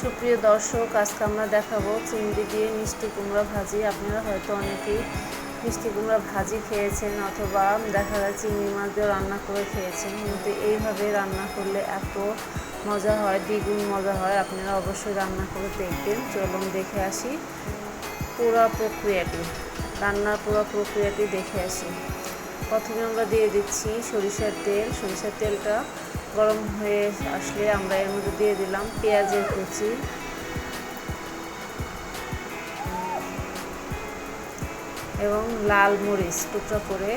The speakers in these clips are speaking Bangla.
সুপ্রিয় দর্শক, আজকে আমরা দেখাবো চিংড়ি দিয়ে মিষ্টি কুমড়া ভাজি। আপনারা হয়তো অনেকেই মিষ্টি কুমড়া ভাজি খেয়েছেন অথবা দেখা যায় চিংড়ি মাছ দিয়েও রান্না করে খেয়েছেন, কিন্তু এইভাবে রান্না করলে এত মজা হয়, দ্বিগুণ মজা হয়। আপনারা অবশ্যই রান্না করে দেখবেন। চলুন দেখে আসি পুরো প্রক্রিয়াটি। রান্নার পুরো প্রক্রিয়াটি দেখে আসি। প্রথমে আমরা দিয়ে দিচ্ছি সরিষার তেল। সরিষার তেলটা গরম হয়ে আসলে আমরা এর মধ্যে দিয়ে দিলাম পেঁয়াজের কুচি। এবং লাল মরিচ টুকরা করে,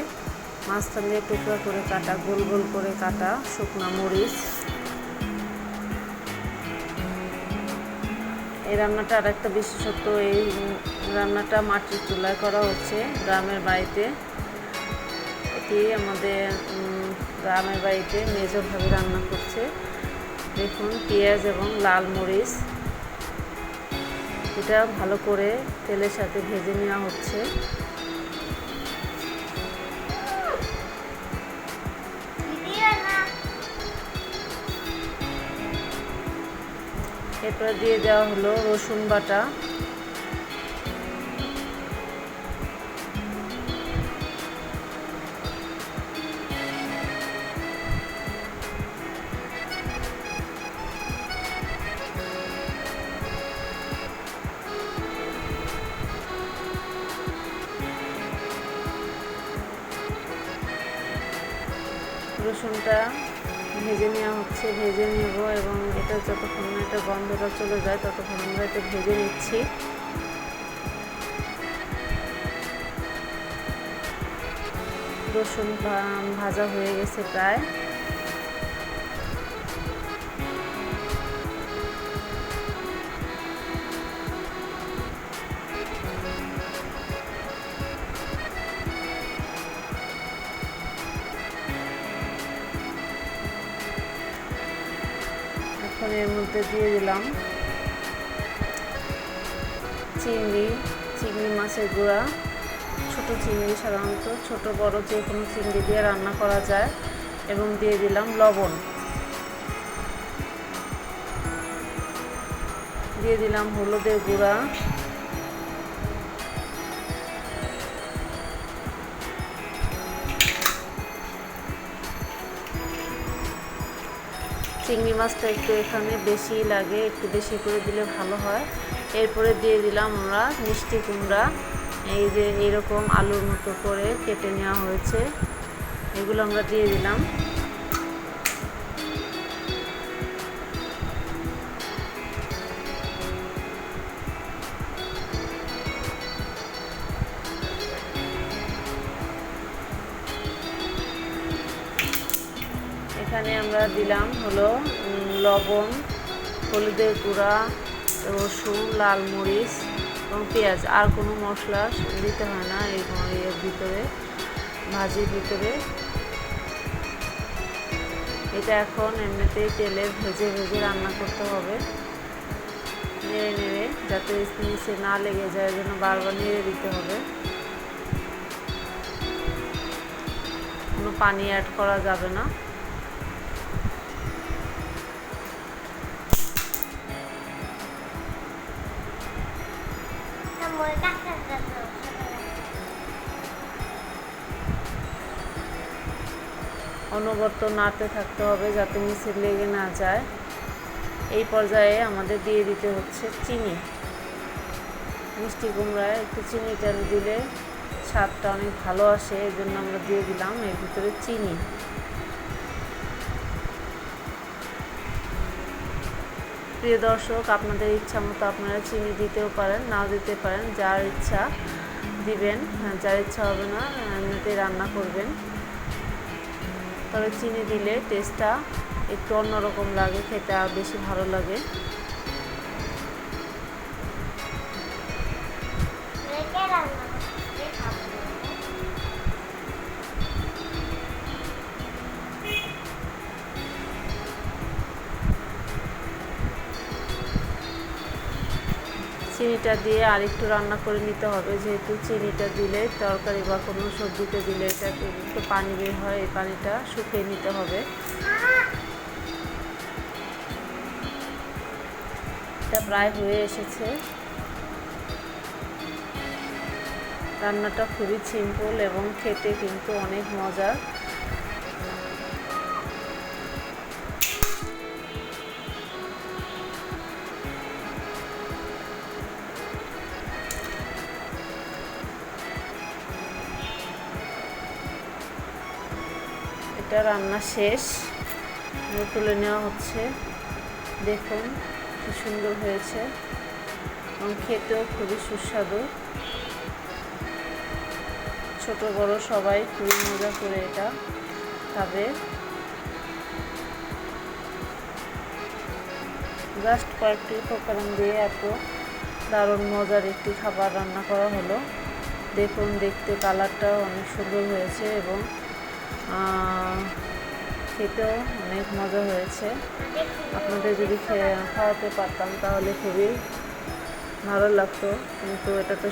মাঝখান দিয়ে টুকরা করে কাটা, গোল গোল করে কাটা শুকনা মরিচ। এই রান্নাটা আর একটা বিশেষত্ব, এই রান্নাটা মাটির চুলায় করা হচ্ছে গ্রামের বাড়িতে। এটি আমাদের গ্রামের বাড়িতে মেজোভাবে রান্না করছে। দেখুন, পেঁয়াজ এবং লাল মরিচ। এটা ভালো করে তেলের সাথে ভেজে নেওয়া হচ্ছে। এরপরে দিয়ে দেওয়া হলো রসুন বাটা। রসুনটা ভেজে নেওয়া হচ্ছে, ভেজে নেব এবং এটা যতক্ষণ না এটা গন্ধটা চলে যায়, ততক্ষণ আমরা এটা ভেজে নিচ্ছি। রসুন ভাজা হয়ে গেছে প্রায়। এখন এর মধ্যে দিয়ে দিলাম। চিংড়ি চিংড়ি মাছের গুঁড়া, ছোট চিংড়ি সাধারণত, ছোট, বড় যে কোনো চিংড়ি দিয়ে রান্না করা যায় এবং দিয়ে দিলাম লবণ। দিয়ে দিলাম হলুদের গুঁড়া। চিংড়ি মাছটা একটু এখানে বেশি লাগে, একটু বেশি করে দিলে ভালো হয়। এরপরে দিয়ে দিলাম আমরা মিষ্টি কুমড়া। এই যে এরকম আলুর মতো করে কেটে নেওয়া হয়েছে। এগুলো আমরা দিয়ে দিলাম। এখানে আমরা দিলাম হলো লবণ, হলুদের গুঁড়া, রসুন, লাল মরিচ এবং পেঁয়াজ। আর কোনো মশলা দিতে হয় না এই এর ভিতরে, ভাজির ভিতরে। এটা এখন এমনিতেই তেলে ভেজে ভেজে রান্না করতে হবে। নেড়ে নেড়ে, যাতে নিচে না লেগে যায়, যেন বারবার নেড়ে দিতে হবে। কোনো পানি অ্যাড করা যাবে না। অনবরত নাড়তে থাকতে হবে যাতে নিচে লেগে না যায়। এই পর্যায়ে আমাদের দিয়ে দিতে হচ্ছে চিনি। মিষ্টি কুমড়ায় একটু চিনিটা দিলে স্বাদটা অনেক ভালো আসে এই জন্য আমরা দিয়ে দিলাম এর ভিতরে চিনি। প্রিয় দর্শক, আপনাদের ইচ্ছা মতো আপনারা চিনি দিতেও পারেন, নাও দিতে পারেন, যার ইচ্ছা দিবেন যার ইচ্ছা হবে না এমনিতে রান্না করবেন। তবে চিনি দিলে টেস্টটা একটু অন্যরকম লাগে, খেতে বেশি ভালো লাগে। চিনিটা দিয়ে আরেকটু রান্না করে নিতে হবে। যেহেতু চিনিটা দিলে তরকারি বা কোনো সবজিতে দিলে এটা একটু পানি বের হয়, এই পানিটা শুকিয়ে নিতে হবে। এটা প্রায় হয়ে এসেছে। রান্নাটা খুবই সিম্পল এবং খেতে কিন্তু অনেক মজার। এটা রান্না শেষ। তুলে নেওয়া হচ্ছে। দেখুন কি সুন্দর হয়েছে। এবং খেতেও খুবই সুস্বাদু। ছোট, বড় সবাই খুবই মজা করে এটা খাবে। জাস্ট কয়েকটি উপকরণ দিয়ে এত দারুণ মজার একটি খাবার রান্না করা হলো। দেখুন, দেখতে কালারটাও অনেক সুন্দর হয়েছে এবং খেতেও অনেক মজা হয়েছে। আপনাদের যদি খাওয়াতে পারতাম তাহলে খুবই ভালো লাগতো, কিন্তু এটা তো